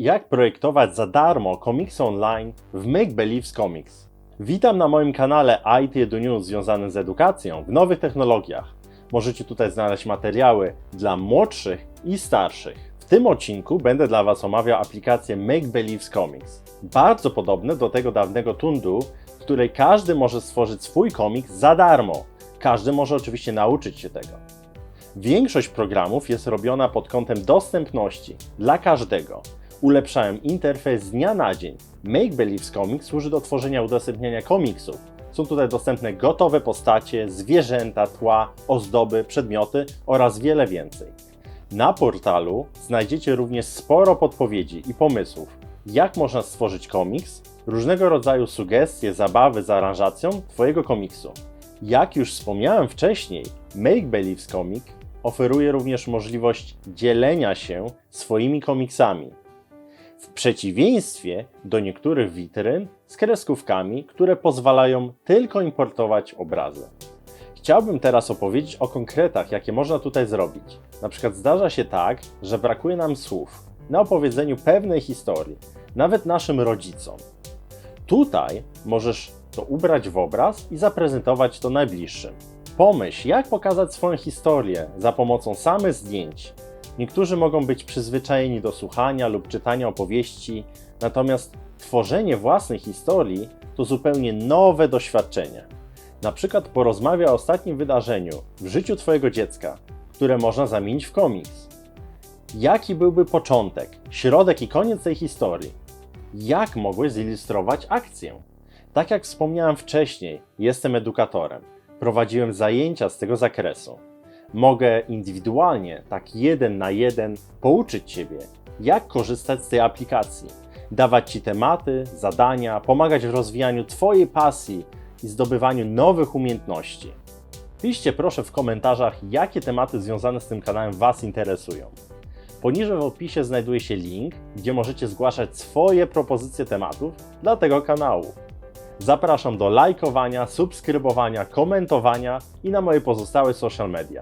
jak projektować za darmo komiksy online w Make Believes Comics. Witam na moim kanale IT Edu News związanym z edukacją w nowych technologiach. Możecie tutaj znaleźć materiały dla młodszych i starszych. W tym odcinku będę dla Was omawiał aplikację Make Believes Comics. Bardzo podobne do tego dawnego Tundu, w której każdy może stworzyć swój komiks za darmo. Każdy może oczywiście nauczyć się tego. Większość programów jest robiona pod kątem dostępności dla każdego. Ulepszałem interfejs z dnia na dzień. Make Believes Comics służy do tworzenia udostępniania komiksów. Są tutaj dostępne gotowe postacie, zwierzęta, tła, ozdoby, przedmioty oraz wiele więcej. Na portalu znajdziecie również sporo podpowiedzi i pomysłów, jak można stworzyć komiks, różnego rodzaju sugestie, zabawy z aranżacją Twojego komiksu. Jak już wspomniałem wcześniej, Make Believes Comic oferuje również możliwość dzielenia się swoimi komiksami. W przeciwieństwie do niektórych witryn z kreskówkami, które pozwalają tylko importować obrazy. Chciałbym teraz opowiedzieć o konkretach, jakie można tutaj zrobić. Na przykład zdarza się tak, że brakuje nam słów na opowiedzeniu pewnej historii, nawet naszym rodzicom. Tutaj możesz to ubrać w obraz i zaprezentować to najbliższym. Pomyśl, jak pokazać swoją historię za pomocą samych zdjęć. Niektórzy mogą być przyzwyczajeni do słuchania lub czytania opowieści, natomiast tworzenie własnej historii to zupełnie nowe doświadczenie. Na przykład porozmawia o ostatnim wydarzeniu w życiu Twojego dziecka, które można zamienić w komiks. Jaki byłby początek, środek i koniec tej historii? Jak mogłeś zilustrować akcję? Tak jak wspomniałem wcześniej, jestem edukatorem. Prowadziłem zajęcia z tego zakresu. Mogę indywidualnie, tak jeden na jeden, pouczyć Ciebie, jak korzystać z tej aplikacji, dawać Ci tematy, zadania, pomagać w rozwijaniu Twojej pasji i zdobywaniu nowych umiejętności. Piszcie proszę w komentarzach, jakie tematy związane z tym kanałem Was interesują. Poniżej w opisie znajduje się link, gdzie możecie zgłaszać swoje propozycje tematów dla tego kanału. Zapraszam do lajkowania, subskrybowania, komentowania i na moje pozostałe social media.